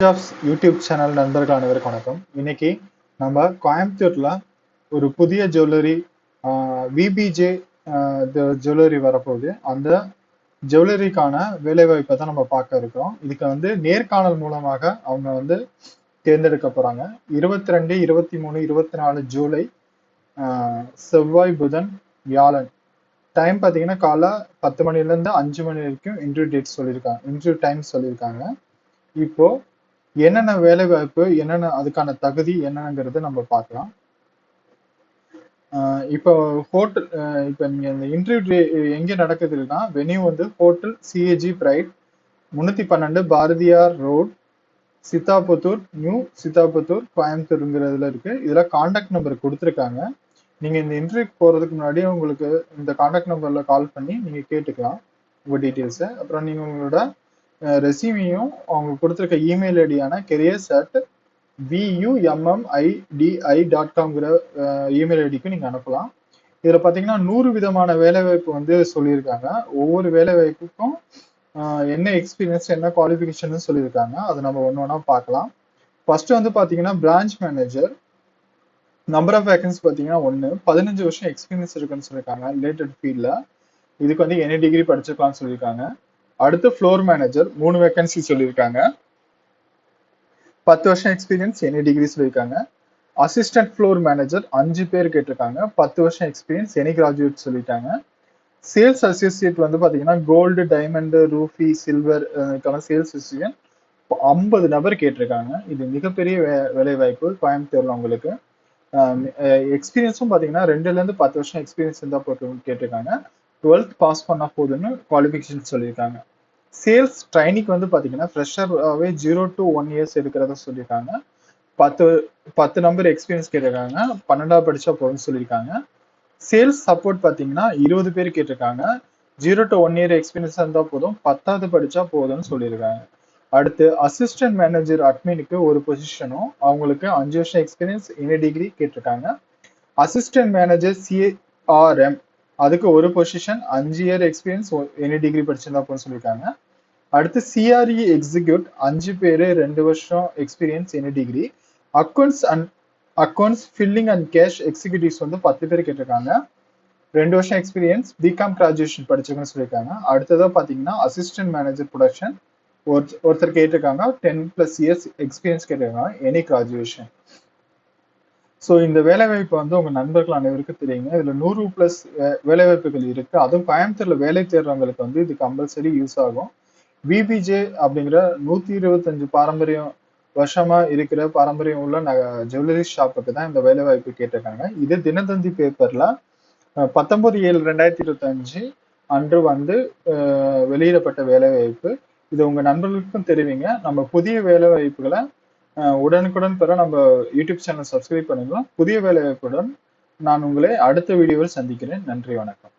Jobs YouTube channel நண்பர்கள் அனைவருக்கு வணக்கம். இன்னைக்கு நம்ம கோயம்புத்தூர்ல ஒரு புதிய ஜுவல்லரி விபிஜே ஜுவல்லரி வரப்போகுது. அந்த ஜுவல்லரிக்கான வேலைவாய்ப்பை தான் நம்ம பார்க்க இருக்கிறோம். இதுக்கு வந்து நேர்காணல் மூலமாக அவங்க வந்து தேர்ந்தெடுக்க போறாங்க. இருபத்தி ரெண்டு இருபத்தி மூணு இருபத்தி நாலு ஜூலை செவ்வாய் புதன் வியாழன். டைம் பார்த்தீங்கன்னா காலை பத்து மணிலேருந்து அஞ்சு மணி வரைக்கும் இன்டர்வியூ டேட் சொல்லியிருக்காங்க இன்டர்வியூ டைம் சொல்லியிருக்காங்க. இப்போ என்னென்ன வேலை வாய்ப்பு என்னென்ன அதுக்கான தகுதி என்னங்கிறத நம்ம பார்க்கலாம். இப்போ ஹோட்டல் இப்போ நீங்கள் இந்த இன்டர்வியூ எங்கே நடக்குதுன்னா வெனியூ வந்து ஹோட்டல் சிஏஜி பிரைட் முன்னூற்றி பன்னெண்டு பாரதியார் ரோட் சித்தாபுத்தூர் நியூ சித்தாபுத்தூர் கோயம்புத்தூருங்கிறதுல இருக்கு. இதில் காண்டாக்ட் நம்பர் கொடுத்துருக்காங்க. நீங்கள் இந்த இன்டர்வியூக்கு போகிறதுக்கு முன்னாடி உங்களுக்கு இந்த காண்டாக்ட் நம்பரில் கால் பண்ணி நீங்கள் கேட்டுக்கலாம். உங்கள் டீட்டெயில்ஸை அப்புறம் நீங்கள் உங்களோட ரெசியூமையும் அவங்க கொடுத்துருக்க இமெயில் ஐடியான கெரியர்ஸ் அட் வியூஎம்எம்ஐடிஐ டாட் காம்ங்கிற இமெயில் ஐடிக்கு நீங்கள் அனுப்பலாம். இதில் பார்த்தீங்கன்னா நூறு விதமான வேலைவாய்ப்பு வந்து சொல்லியிருக்காங்க. ஒவ்வொரு வேலைவாய்ப்புக்கும் என்ன எக்ஸ்பீரியன்ஸ் என்ன குவாலிஃபிகேஷன் சொல்லியிருக்காங்க. அதை நம்ம ஒன்று ஒன்றா பார்க்கலாம். ஃபர்ஸ்ட் வந்து பார்த்தீங்கன்னா branch manager number of vacancies பார்த்தீங்கன்னா ஒன்று பதினஞ்சு வருஷம் எக்ஸ்பீரியன்ஸ் இருக்குன்னு சொல்லியிருக்காங்க. ரிலேட்டட் ஃபீல்டில் இதுக்கு வந்து என்ன டிகிரி படிச்சிருக்கலாம்னு சொல்லியிருக்காங்க. அடுத்து ஃப்ளோர் மேனேஜர் மூணு வேகன்சி சொல்லியிருக்காங்க. பத்து வருஷம் எக்ஸ்பீரியன்ஸ் எனி டிகிரி சொல்லியிருக்காங்க. அசிஸ்டன்ட் ஃப்ளோர் மேனேஜர் அஞ்சு பேர் கேட்டிருக்காங்க. பத்து வருஷம் எக்ஸ்பீரியன்ஸ் எனி கிராஜுவேட் சொல்லிட்டாங்க. சேல்ஸ் அசோசியேட் வந்து பார்த்தீங்கன்னா கோல்டு டைமண்டு ரூஃபி சில்வர் இதுக்கான சேல்ஸ் அசோசியேட் ஐம்பது நபர் கேட்டிருக்காங்க. இது மிகப்பெரிய வே வேலை வாய்ப்பு கோயம்புத்தூர்ல உங்களுக்கு. எக்ஸ்பீரியன்ஸும் பார்த்தீங்கன்னா ரெண்டுலேருந்து பத்து வருஷம் எக்ஸ்பீரியன்ஸ் இருந்தால் போட்டு கேட்டிருக்காங்க. டுவெல்த் பாஸ் பண்ணால் போதுன்னு குவாலிஃபிகேஷன் சொல்லியிருக்காங்க. சேல்ஸ் ட்ரைனிங் வந்து பார்த்தீங்கன்னா ஃப்ரெஷராகவே ஜீரோ டு ஒன் இயர்ஸ் எடுக்கிறத சொல்லியிருக்காங்க. பத்து பத்து நம்பர் எக்ஸ்பீரியன்ஸ் கேட்டிருக்காங்க. பன்னெண்டாவது படித்தா போதும்னு சொல்லியிருக்காங்க. சேல்ஸ் சப்போர்ட் பார்த்தீங்கன்னா இருபது பேர் கேட்டிருக்காங்க. Zero to one year experience இருந்தால் போதும். பத்தாவது படித்தா போதும்னு சொல்லியிருக்காங்க. அடுத்து அசிஸ்டன்ட் மேனேஜர் அட்மினுக்கு ஒரு பொசிஷனும் அவங்களுக்கு அஞ்சு வருஷம் எக்ஸ்பீரியன்ஸ் இன டிகிரி கேட்டிருக்காங்க. அசிஸ்டன்ட் மேனேஜர் சிஏஆர்எம் அதுக்கு ஒரு பொசிஷன் அஞ்சு இயர் எக்ஸ்பீரியன்ஸ் எனி டிகிரி படிச்சிருந்தா போன்னு சொல்லியிருக்காங்க அடுத்து சிஆர்இ எக்ஸிக்யூட் அஞ்சு பேர் ரெண்டு வருஷம் experience any degree accounts and accounts filling and cash executives வந்து பத்து பேர் கேட்டிருக்காங்க. ரெண்டு வருஷம் எக்ஸ்பீரியன்ஸ் பிகாம் கிராஜுவேஷன் படிச்சிருக்கேன்னு சொல்லியிருக்காங்க அடுத்ததாக பார்த்தீங்கன்னா அசிஸ்டன்ட் மேனேஜர் ப்ரொடக்ஷன் ஒருத்தர் கேட்டிருக்காங்க டென் ப்ளஸ் இயர்ஸ் எக்ஸ்பீரியன்ஸ் கேட்டிருக்காங்க எனி கிராஜுவேஷன் ஸோ இந்த வேலைவாய்ப்பு வந்து உங்கள் நண்பர்கள் அனைவருக்கும் தெரியுங்க. இதில் நூறு ப்ளஸ் வேலைவாய்ப்புகள் இருக்குது அதுவும் கோயம்புத்தூரில் வேலை தேடுறவங்களுக்கு வந்து இது கம்பல்சரி யூஸ் ஆகும். பிபிஜே அப்படிங்கிற நூற்றி இருபத்தஞ்சு பாரம்பரியம் வருஷமாக இருக்கிற பாரம்பரியம் உள்ள நக ஜுவல்லரி ஷாப்புக்கு தான் இந்த வேலைவாய்ப்பு கேட்டிருக்காங்க. இது தினத்தந்தி பேப்பரில் பத்தொம்பது ஏழு ரெண்டாயிரத்தி இருபத்தஞ்சு அன்று வந்து வெளியிடப்பட்ட வேலைவாய்ப்பு. இது உங்கள் நண்பர்களுக்கும் தெரிவிங்க. நம்ம புதிய வேலைவாய்ப்புகளை உடனுக்குடன் பெற நம்ம யூடியூப் சேனல் சப்ஸ்கிரைப் பண்ணிக்கலாம். புதிய வேலைவாய்ப்புடன் நான் உங்களை அடுத்த வீடியோவில் சந்திக்கிறேன். நன்றி வணக்கம்.